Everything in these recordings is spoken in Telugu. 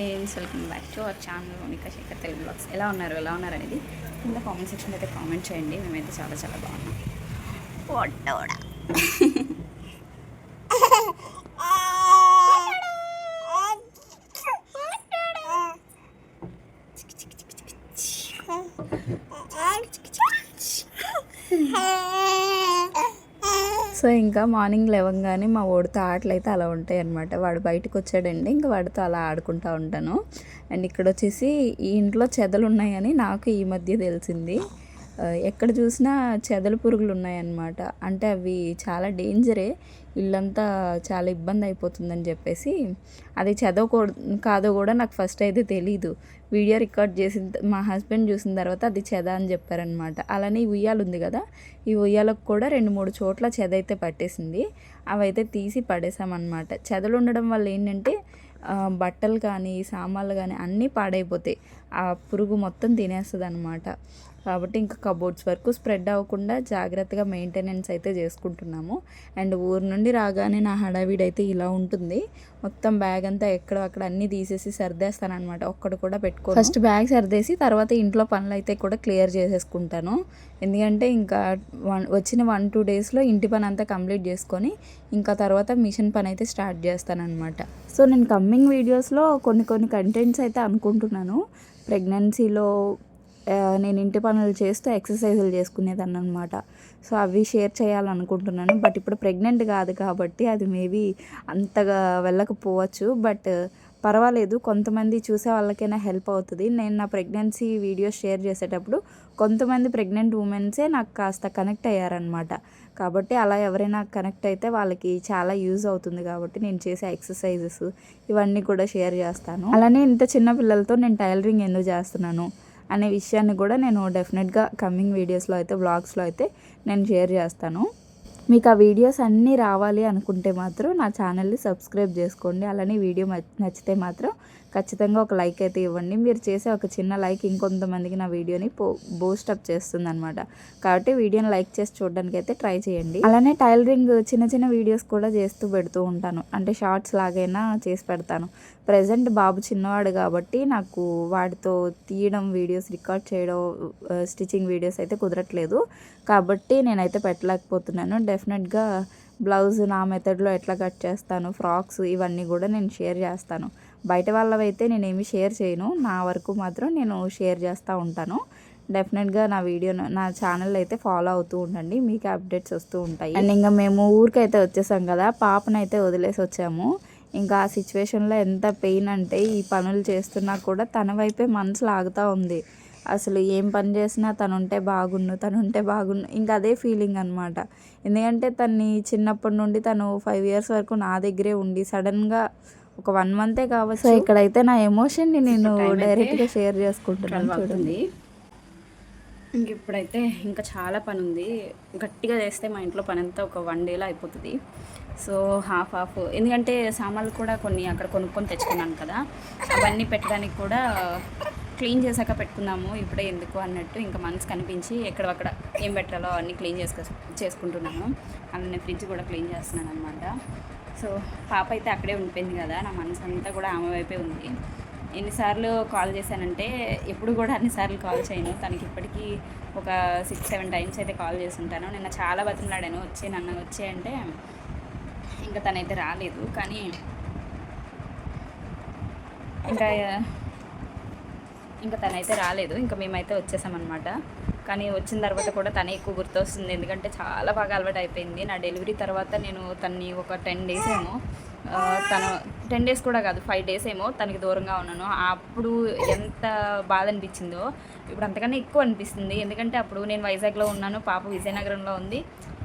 Friends welcome back to our channel Monika Sekhar Telugu blogs ఎలా ఉన్నారు ఎలా ఉన్నారు అనేది కింద కామెంట్ సెక్షన్ అయితే కామెంట్ చేయండి మేమైతే చాలా చాలా బాగున్నాం పొట్టోడా సో ఇంకా మార్నింగ్ లేవగానే మా వాడితో ఆటలు అయితే అలా ఉంటాయి అనమాట వాడు బయటకు వచ్చాడండి ఇంకా వాడితో అలా ఆడుకుంటూ ఉంటాను. అండ్ ఇక్కడ వచ్చేసి ఈ ఇంట్లో చెదలు ఉన్నాయని నాకు ఈ మధ్య తెలిసింది. ఎక్కడ చూసినా చెదల పురుగులు ఉన్నాయన్నమాట. అంటే అవి చాలా డేంజరే. ఇల్లంతా చాలా ఇబ్బంది అయిపోతుందని చెప్పేసి. అది చదవకూడదు కాదో కూడా నాకు ఫస్ట్ అయితే తెలీదు. వీడియో రికార్డ్ చేసిన మా హస్బెండ్ చూసిన తర్వాత అది చెద అని చెప్పారనమాట అలానే ఈ ఉయ్యాలు ఉంది కదా? ఈ ఉయ్యాలకు కూడా రెండు మూడు చోట్ల చెద అయితే పట్టేసింది. అవైతే తీసి పడేసామన్నమాట. చెదలు ఉండడం వల్ల ఏంటంటే బట్టలు కానీ సామాన్లు కానీ అన్నీ పాడైపోతాయి. ఆ పురుగు మొత్తం తినేస్తుంది అనమాట కాబట్టి ఇంకా కబోర్డ్స్ వరకు స్ప్రెడ్ అవ్వకుండా జాగ్రత్తగా మెయింటెనెన్స్ అయితే చేసుకుంటున్నాము. అండ్ ఊరు నుండి రాగానే నా హడావిడి అయితే ఇలా ఉంటుంది. మొత్తం బ్యాగ్ అంతా ఎక్కడ అక్కడ అన్నీ తీసేసి సర్దేస్తాను అనమాట ఒక్కడు కూడా పెట్టుకో ఫస్ట్ బ్యాగ్ సర్దేసి తర్వాత ఇంట్లో పనులు అయితే కూడా క్లియర్ చేసేసుకుంటాను. ఎందుకంటే ఇంకా వన్ వచ్చిన వన్ టూ డేస్లో ఇంటి పని అంతా కంప్లీట్ చేసుకొని ఇంకా తర్వాత మిషన్ పని అయితే స్టార్ట్ చేస్తానమాట సో నేను కమ్మింగ్ వీడియోస్లో కొన్ని కొన్ని కంటెంట్స్ అయితే అనుకుంటున్నాను. ప్రెగ్నెన్సీలో నేను ఇంటి పనులు చేస్తూ ఎక్సర్సైజులు చేసుకునేదాన్ని అనమాట సో అవి షేర్ చేయాలనుకుంటున్నాను. బట్ ఇప్పుడు ప్రెగ్నెంట్ కాదు కాబట్టి అది మేబీ అంతగా వెళ్ళకపోవచ్చు. బట్ పర్వాలేదు. కొంతమంది చూసే వాళ్ళకైనా హెల్ప్ అవుతుంది. నేను నా ప్రెగ్నెన్సీ వీడియోస్ షేర్ చేసేటప్పుడు కొంతమంది ప్రెగ్నెంట్ ఉమెన్సే నాకు కాస్త కనెక్ట్ అయ్యారనమాట కాబట్టి అలా ఎవరైనా కనెక్ట్ అయితే వాళ్ళకి చాలా యూజ్ అవుతుంది కాబట్టి నేను చేసే ఎక్సర్సైజెస్ ఇవన్నీ కూడా షేర్ చేస్తాను. అలానే ఇంత చిన్న పిల్లలతో నేను టైలరింగ్ ఎందుకు చేస్తున్నాను? అనే విషయాన్ని కూడా నేను డెఫినెట్గా కమింగ్ వీడియోస్లో అయితే వ్లాగ్స్లో అయితే నేను షేర్ చేస్తాను. మీకు ఆ వీడియోస్ అన్నీ రావాలి అనుకుంటే మాత్రం నా ఛానల్ని సబ్స్క్రైబ్ చేసుకోండి. అలానే వీడియో నచ్చితే మాత్రం ఖచ్చితంగా ఒక లైక్ అయితే ఇవ్వండి. మీరు చేసే ఒక చిన్న లైక్ ఇంకొంతమందికి నా వీడియోని పో బూస్టప్ చేస్తుంది అనమాట కాబట్టి వీడియోని లైక్ చేసి చూడడానికి అయితే ట్రై చేయండి. అలానే టైలరింగ్ చిన్న చిన్న వీడియోస్ కూడా చేస్తూ పెడుతూ ఉంటాను. అంటే షార్ట్స్ లాగైనా చేసి పెడతాను. ప్రజెంట్ బాబు చిన్నవాడు కాబట్టి నాకు వాడితో తీయడం వీడియోస్ రికార్డ్ చేయడం స్టిచ్చింగ్ వీడియోస్ అయితే కుదరట్లేదు. కాబట్టి నేనైతే పెట్టలేకపోతున్నాను. డెఫినెట్గా బ్లౌజ్ నా మెథడ్లో ఎట్లా కట్ చేస్తాను ఫ్రాక్స్ ఇవన్నీ కూడా నేను షేర్ చేస్తాను. బయట వాళ్ళవైతే నేనేమి షేర్ చేయను నా వరకు మాత్రం నేను షేర్ చేస్తూ ఉంటాను. డెఫినెట్గా నా వీడియో నా ఛానల్ అయితే ఫాలో అవుతూ ఉండండి మీకు అప్డేట్స్ వస్తూ ఉంటాయి. అండ్ ఇంకా మేము ఊరికైతే వచ్చేసాం కదా పాపనైతే వదిలేసి వచ్చాము. ఇంకా ఆ సిచ్యువేషన్లో ఎంత పెయిన్ అంటే ఈ పనులు చేస్తున్నా కూడా తన వైపే మనసు లాగుతూ ఉంది. అసలు ఏం పని చేసినా తను ఉంటే బాగుండు తను ఉంటే బాగుండు ఇంకా అదే ఫీలింగ్ అనమాట ఎందుకంటే తన్ని చిన్నప్పటి నుండి తను ఫైవ్ ఇయర్స్ వరకు నా దగ్గరే ఉండి సడన్గా ఒక వన్ మంతే కావచ్చు. సో ఇక్కడైతే నా ఎమోషన్ని నేను డైరెక్ట్గా షేర్ చేసుకుంటున్నాను చూడండి. ఇంక ఇప్పుడైతే ఇంకా చాలా పని ఉంది. గట్టిగా చేస్తే మా ఇంట్లో పని అంతా ఒక వన్ డేలో అయిపోతుంది. సో హాఫ్ హాఫ్ ఎందుకంటే సామాన్లు కూడా కొన్ని అక్కడ కొనుక్కొని తెచ్చుకున్నాను కదా. అవన్నీ పెట్టడానికి కూడా క్లీన్ చేశాక పెట్టుకుందాము ఇప్పుడే ఎందుకు అన్నట్టు ఇంకా మనసు కనిపించి ఎక్కడక్కడ ఏం పెట్టాలో అన్నీ క్లీన్ చేసుకో చేసుకుంటున్నాను. అలానే ఫ్రిడ్జ్ కూడా క్లీన్ చేస్తున్నాను అనమాట సో పాప అయితే అక్కడే ఉండిపోయింది కదా నా మనసు అంతా కూడా ఆమె వైపే ఉంది. ఎన్నిసార్లు కాల్ చేశానంటే ఎప్పుడు కూడా అన్నిసార్లు కాల్ చేయను. తనకి ఇప్పటికీ ఒక సిక్స్ సెవెన్ టైమ్స్ అయితే కాల్ చేస్తుంటాను. నిన్న చాలా బతిమలాడాను. వచ్చే నన్ను వచ్చే అంటే ఇంకా తనైతే రాలేదు. కానీ ఇంకా ఇంకా తనైతే రాలేదు. ఇంకా మేమైతే వచ్చేసామన్నమాట. కానీ వచ్చిన తర్వాత కూడా తనే ఎక్కువ గుర్తొస్తుంది. ఎందుకంటే చాలా బాగా అలవాటు అయిపోయింది నా డెలివరీ తర్వాత నేను తన్ని ఒక టెన్ డేస్ ఏమో తను టెన్ డేస్ కూడా కాదు ఫైవ్ డేస్ ఏమో తనకి దూరంగా ఉన్నాను. అప్పుడు ఎంత బాధ అనిపించిందో ఇప్పుడు అంతకన్నా ఎక్కువ అనిపిస్తుంది. ఎందుకంటే అప్పుడు నేను వైజాగ్లో ఉన్నాను పాప విజయనగరంలో ఉంది.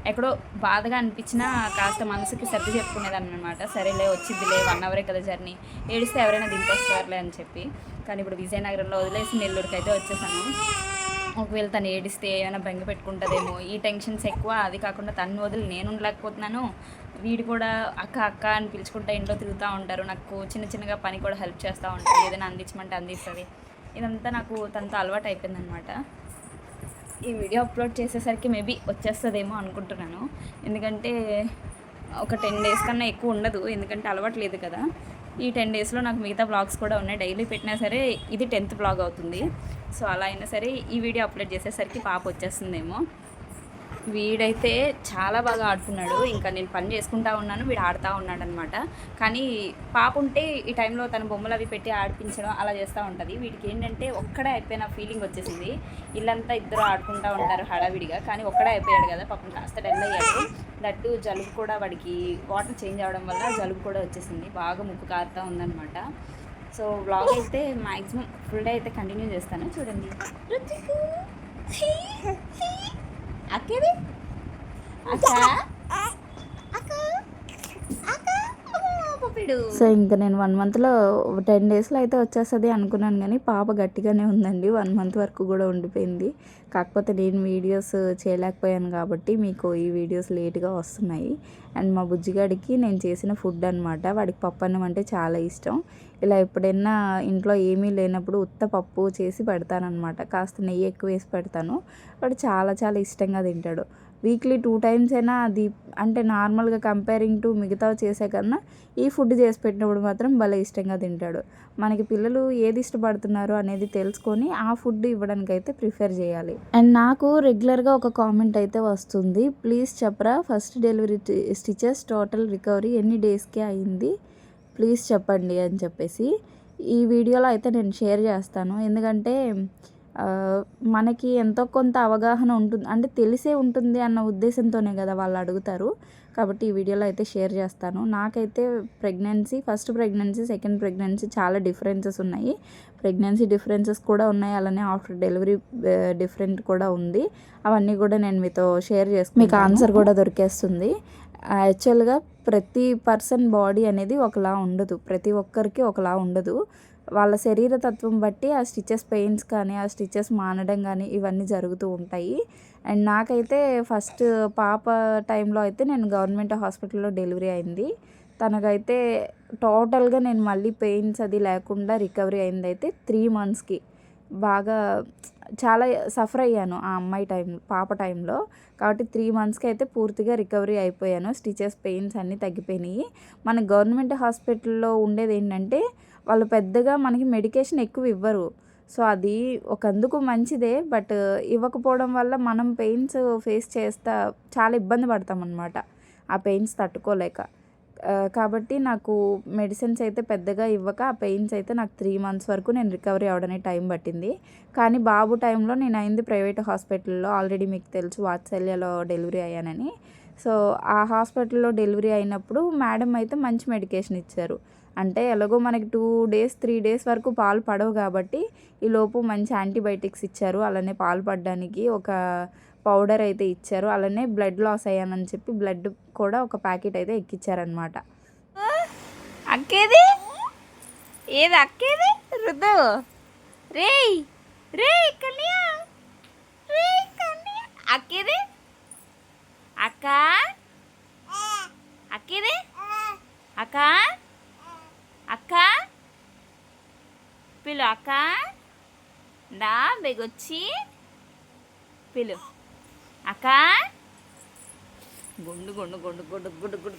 ఎక్కడో బాధగా అనిపించినా కాస్త మనసుకి సర్ది చెప్పుకునేదాన్ని అనమాట సరేలే వచ్చిద్దిలే వన్ అవరే కదా జర్నీ ఏడిస్తే ఎవరైనా దింపేస్తారులే అని చెప్పి. కానీ ఇప్పుడు విజయనగరంలో వదిలేసి నెల్లూరుకి అయితే వచ్చేసాను. ఒకవేళ తను ఏడిస్తే ఏమైనా బెంగ పెట్టుకుంటుందేమో. ఈ టెన్షన్స్ ఎక్కువ అది కాకుండా తను వదిలి నేను ఉండలేకపోతున్నాను. వీడు కూడా అక్క అక్క అని పిలుచుకుంటా ఇంట్లో తిరుగుతూ ఉంటారు. నాకు చిన్న చిన్నగా పని కూడా హెల్ప్ చేస్తూ ఉంటారు. ఏదైనా అందించమంటే అందిస్తుంది. ఇదంతా నాకు తనతో అలవాటు అయిపోయిందనమాట ఈ వీడియో అప్లోడ్ చేసేసరికి మేబీ వచ్చేస్తుందేమో అనుకుంటున్నాను. ఎందుకంటే ఒక టెన్ డేస్ కన్నా ఎక్కువ ఉండదు ఎందుకంటే అలవాటు లేదు కదా. ఈ టెన్ డేస్లో నాకు మిగతా బ్లాగ్స్ కూడా ఉన్నాయి. డైలీ పెట్టినా సరే ఇది టెన్త్ బ్లాగ్ అవుతుంది. సో అలా అయినా సరే ఈ వీడియో అప్లోడ్ చేసేసరికి పాప వచ్చేస్తుందేమో. వీడైతే చాలా బాగా ఆడుతున్నాడు. ఇంకా నేను పని చేసుకుంటా ఉన్నాను వీడు ఆడుతూ ఉన్నాడు అనమాట కానీ పాప ఉంటే ఈ టైంలో తన బొమ్మలు అవి పెట్టి ఆడిపించడం అలా చేస్తూ ఉంటుంది. వీడికి ఏంటంటే ఒక్కడే అయిపోయిన ఫీలింగ్ వచ్చేసింది. ఇల్లంతా ఇద్దరు ఆడుకుంటూ ఉంటారు హడావిడిగా. కానీ ఒక్కడే అయిపోయాడు కదా పాపం కాస్త డల్ అయ్యాడు. దట్టు జలుబు కూడా వాడికి వాటర్ చేంజ్ అవ్వడం వల్ల జలుబు కూడా వచ్చేసింది. బాగా ముక్కు కారుతూ ఉందనమాట సో వ్లాగ్ అయితే మ్యాక్సిమం ఫుల్ డే అయితే కంటిన్యూ చేస్తాను. చూడండి. రుచికు. అక్కేది అక్క సో ఇంకా నేను వన్ మంత్లో టెన్ డేస్లో అయితే వచ్చేస్తుంది అనుకున్నాను కానీ పాప గట్టిగానే ఉందండి. వన్ మంత్ వరకు కూడా ఉండిపోయింది. కాకపోతే నేను వీడియోస్ చేయలేకపోయాను కాబట్టి మీకు ఈ వీడియోస్ లేట్గా వస్తున్నాయి. అండ్ మా బుజ్జిగాడికి నేను చేసిన ఫుడ్ అనమాట వాడికి పప్పు అన్నం అంటే చాలా ఇష్టం. ఇలా ఎప్పుడైనా ఇంట్లో ఏమీ లేనప్పుడు ఉత్త పప్పు చేసి పెడతానమాట కాస్త నెయ్యి ఎక్కువ వేసి పెడతాను. వాడు చాలా చాలా ఇష్టంగా తింటాడు. వీక్లీ టూ టైమ్స్ అయినా అది అంటే నార్మల్గా కంపేరింగ్ టు మిగతా చేసే కన్నా ఈ ఫుడ్ చేసి పెట్టినప్పుడు మాత్రం భలే ఇష్టంగా తింటాడు. మనకి పిల్లలు ఏది ఇష్టపడుతున్నారు అనేది తెలుసుకొని ఆ ఫుడ్ ఇవ్వడానికి అయితే ప్రిఫర్ చేయాలి. అండ్ నాకు రెగ్యులర్గా ఒక కామెంట్ అయితే వస్తుంది. ప్లీజ్ చెప్పరా first delivery stitches total recovery ఎన్ని డేస్కి అయింది? ప్లీజ్ చెప్పండి అని చెప్పేసి. ఈ వీడియోలో అయితే నేను షేర్ చేస్తాను. ఎందుకంటే మనకి ఎంతో కొంత అవగాహన ఉంటుంది అంటే తెలిసే ఉంటుంది అన్న ఉద్దేశంతోనే కదా వాళ్ళు అడుగుతారు. కాబట్టి ఈ వీడియోలో అయితే షేర్ చేస్తాను. నాకైతే pregnancy first pregnancy second pregnancy చాలా డిఫరెన్సెస్ ఉన్నాయి. ప్రెగ్నెన్సీ డిఫరెన్సెస్ కూడా ఉన్నాయి అలానే ఆఫ్టర్ డెలివరీ డిఫరెంట్ కూడా ఉంది. అవన్నీ కూడా నేను మీతో షేర్ చేసుకుంటాను. మీకు ఆన్సర్ కూడా దొరికేస్తుంది. యాక్చువల్గా ప్రతి పర్సన్ బాడీ అనేది ఒకలా ఉండదు. ప్రతి ఒక్కరికి ఒకలా ఉండదు. వాళ్ళ శరీర తత్వం బట్టి ఆ స్టిచెస్ పెయిన్స్ కానీ ఆ స్టిచెస్ మానడం కానీ ఇవన్నీ జరుగుతూ ఉంటాయి. అండ్ నాకైతే ఫస్ట్ పాప టైంలో అయితే నేను గవర్నమెంట్ హాస్పిటల్లో డెలివరీ అయింది. తనకైతే టోటల్గా నేను మళ్ళీ పెయిన్స్ అది లేకుండా రికవరీ అయింది అయితే త్రీ మంత్స్కి. బాగా చాలా సఫర్ అయ్యాను ఆ అమ్మాయి టైం పాప టైంలో. కాబట్టి త్రీ మంత్స్కి అయితే పూర్తిగా రికవరీ అయిపోయాను. స్టిచెస్ పెయిన్స్ అన్నీ తగ్గిపోయినాయి. మన గవర్నమెంట్ హాస్పిటల్లో ఉండేది ఏంటంటే వాళ్ళు పెద్దగా మనకి మెడికేషన్ ఎక్కువ ఇవ్వరు. సో అది ఒకందుకు మంచిదే. బట్ ఇవ్వకపోవడం వల్ల మనం పెయిన్స్ ఫేస్ చేస్తా చాలా ఇబ్బంది పడతాం ఆ పెయిన్స్ తట్టుకోలేక. కాబట్టి నాకు మెడిసిన్స్ అయితే పెద్దగా ఇవ్వక ఆ పెయిన్స్ అయితే నాకు త్రీ మంత్స్ వరకు నేను రికవరీ అవడానికి టైం పట్టింది. కానీ బాబు టైంలో నేను అయింది ప్రైవేట్ హాస్పిటల్లో. ఆల్రెడీ మీకు తెలుసు వాత్సల్యలో డెలివరీ అయ్యానని. సో ఆ హాస్పిటల్లో డెలివరీ అయినప్పుడు మేడం అయితే మంచి మెడికేషన్ ఇచ్చారు. అంటే ఎలాగో మనకి టూ డేస్ త్రీ డేస్ వరకు పాలు పడవు కాబట్టి ఈ లోపు మంచి యాంటీబయాటిక్స్ ఇచ్చారు. అలానే పాలు పడడానికి ఒక పౌడర్ అయితే ఇచ్చారు. అలానే బ్లడ్ లాస్ అయ్యానని చెప్పి బ్లడ్ కూడా ఒక ప్యాకెట్ అయితే ఎక్కిచ్చారనమాట అక్కేది? ఏది అక్కేది? రుద్దు. రేయ్ రే కన్యా. రే కన్యా. అక్కేది? అక్క అక్కేది అక్క అక్క పిలు అక్క దా బెగొచ్చి పిలు అక్క గుండు గుండు గుండు గుండు గుండు గుండు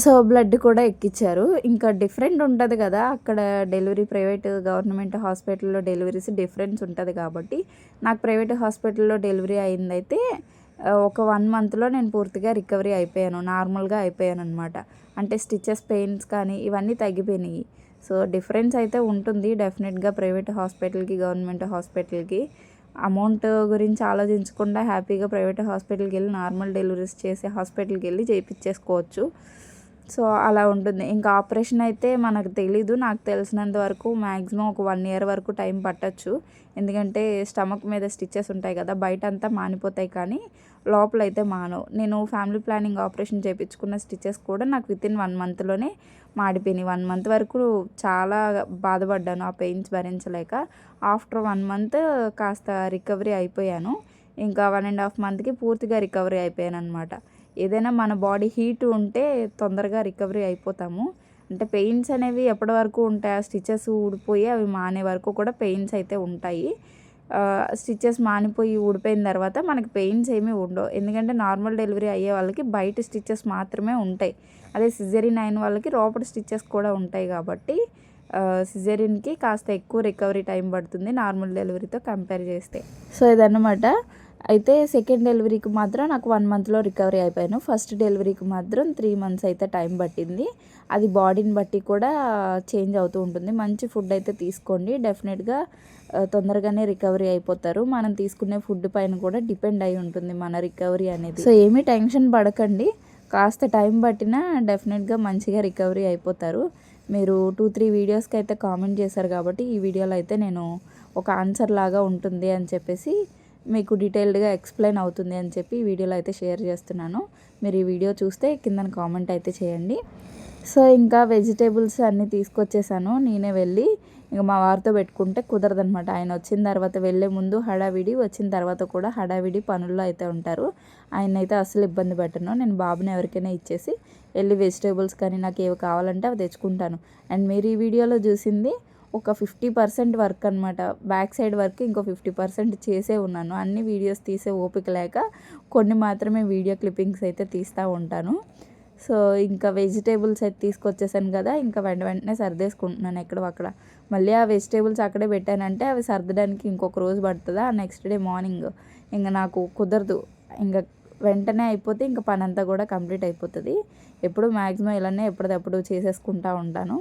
సో బ్లడ్ కూడా ఎక్కిచ్చారు ఇంకా డిఫరెంట్ ఉంటుంది కదా అక్కడ డెలివరీ ప్రైవేట్ గవర్నమెంట్ హాస్పిటల్లో డెలివరీస్ డిఫరెన్స్ ఉంటుంది కాబట్టి నాకు ప్రైవేట్ హాస్పిటల్లో డెలివరీ అయిందైతే ఒక వన్ మంత్లో నేను పూర్తిగా రికవరీ అయిపోయాను నార్మల్గా అయిపోయాను అనమాట అంటే స్టిచెస్ పెయిన్స్ కానీ ఇవన్నీ తగ్గిపోయినాయి సో డిఫరెన్స్ అయితే ఉంటుంది డెఫినెట్గా ప్రైవేట్ హాస్పిటల్కి గవర్నమెంట్ హాస్పిటల్కి. అమౌంట్ గురించి ఆలోచించకుండా హ్యాపీగా ప్రైవేట్ హాస్పిటల్కి వెళ్ళి నార్మల్ డెలివరీస్ చేసే హాస్పిటల్కి వెళ్ళి చేయించేసుకోవచ్చు సో అలా ఉంటుంది. ఇంకా ఆపరేషన్ అయితే మనకు తెలీదు. నాకు తెలిసినంత వరకు మ్యాక్సిమం ఒక వన్ ఇయర్ వరకు టైం పట్టచ్చు. ఎందుకంటే స్టమక్ మీద స్టిచెస్ ఉంటాయి కదా బయట అంతా మానిపోతాయి కానీ లోపల అయితే మానవు. నేను ఫ్యామిలీ ప్లానింగ్ ఆపరేషన్ చేయించుకున్న స్టిచెస్ కూడా నాకు విత్ ఇన్ వన్ మంత్లోనే మాడిపోయినాయి. వన్ మంత్ వరకు చాలా బాధపడ్డాను ఆ పెయిన్స్ భరించలేక. ఆఫ్టర్ వన్ మంత్ కాస్త రికవరీ అయిపోయాను. ఇంకా వన్ అండ్ హాఫ్ మంత్కి పూర్తిగా రికవరీ అయిపోయాను అనమాట ఏదైనా మన బాడీ హీట్ ఉంటే తొందరగా రికవరీ అయిపోతాము. అంటే పెయిన్స్ అనేవి ఎప్పటి వరకు ఉంటాయి? ఆ స్టిచెస్ ఊడిపోయి అవి మానే వరకు కూడా పెయిన్స్ అయితే ఉంటాయి. స్టిచ్చెస్ మానిపోయి ఊడిపోయిన తర్వాత మనకి పెయిన్స్ ఏమీ ఉండవు. ఎందుకంటే నార్మల్ డెలివరీ అయ్యే వాళ్ళకి బయట స్టిచ్చెస్ మాత్రమే ఉంటాయి. అదే సిజరిన్ అయిన వాళ్ళకి లోపల స్టిచ్చెస్ కూడా ఉంటాయి కాబట్టి సిజరిన్కి కాస్త ఎక్కువ రికవరీ టైం పడుతుంది నార్మల్ డెలివరీతో కంపేర్ చేస్తే. సో ఇదన్నమాట. అయితే సెకండ్ డెలివరీకి మాత్రం నాకు వన్ మంత్లో రికవరీ అయిపోయాను. ఫస్ట్ డెలివరీకి మాత్రం త్రీ మంత్స్ అయితే టైం పట్టింది. అది బాడీని బట్టి కూడా చేంజ్ అవుతూ ఉంటుంది. మంచి ఫుడ్ అయితే తీసుకోండి. డెఫినెట్గా తొందరగానే రికవరీ అయిపోతారు. మనం తీసుకునే ఫుడ్ పైన కూడా డిపెండ్ అయి ఉంటుంది మన రికవరీ అనేది. సో ఏమీ టెన్షన్ పడకండి. కాస్త టైం పట్టినా డెఫినెట్గా మంచిగా రికవరీ అయిపోతారు. మీరు టూ త్రీ వీడియోస్కి అయితే కామెంట్ చేశారు కాబట్టి ఈ వీడియోలో అయితే నేను ఒక ఆన్సర్ లాగా ఉంటుంది అని చెప్పేసి మీకు డీటెయిల్డ్గా ఎక్స్ప్లెయిన్ అవుతుంది అని చెప్పి ఈ వీడియోలో అయితే షేర్ చేస్తున్నాను. మీరు ఈ వీడియో చూస్తే కింద కామెంట్ అయితే చేయండి. సో ఇంకా వెజిటేబుల్స్ అన్నీ తీసుకొచ్చేసాను. నేనే వెళ్ళి ఇంకా మా వారితో పెట్టుకుంటే కుదరదనమాట ఆయన వచ్చిన తర్వాత వెళ్ళే ముందు హడావిడి వచ్చిన తర్వాత కూడా హడావిడి పనుల్లో అయితే ఉంటారు. ఆయన అయితే అసలు ఇబ్బంది పెట్టను. నేను బాబుని ఎవరికైనా ఇచ్చేసి వెళ్ళి వెజిటేబుల్స్ కానీ నాకు ఏవి కావాలంటే అవి తెచ్చుకుంటాను. అండ్ మీరు ఈ వీడియోలో చూసింది ఒక ఫిఫ్టీ పర్సెంట్ వర్క్ అనమాట బ్యాక్ సైడ్ వర్క్ ఇంకో ఫిఫ్టీ పర్సెంట్ చేసే ఉన్నాను. అన్ని వీడియోస్ తీసే ఓపిక లేక కొన్ని మాత్రమే వీడియో క్లిప్పింగ్స్ అయితే తీస్తూ ఉంటాను. సో ఇంకా వెజిటేబుల్స్ అయితే తీసుకొచ్చేసాను కదా ఇంకా వెంట వెంటనే సర్దేసుకుంటున్నాను ఎక్కడో అక్కడ. మళ్ళీ ఆ వెజిటేబుల్స్ అక్కడే పెట్టానంటే అవి సర్దడానికి ఇంకొక రోజు పడుతుందా? Next day morning. ఇంకా నాకు కుదరదు. ఇంకా వెంటనే అయిపోతే ఇంకా పని అంతా కూడా కంప్లీట్ అయిపోతుంది. ఎప్పుడు మ్యాక్సిమం ఇలానే ఎప్పటిదప్పుడు చేసేసుకుంటూ ఉంటాను.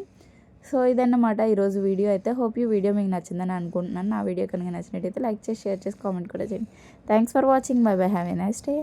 సో ఇదన్నమాట ఈరోజు వీడియో. అయితే హోప్ ఈ వీడియో మీకు నచ్చిందని అనుకుంటున్నాను. నా వీడియో కనుక నచ్చినట్టయితే లైక్ చేసి షేర్ చేసి కామెంట్ కూడా చేయండి. Thanks for watching. Bye bye. Have a nice day.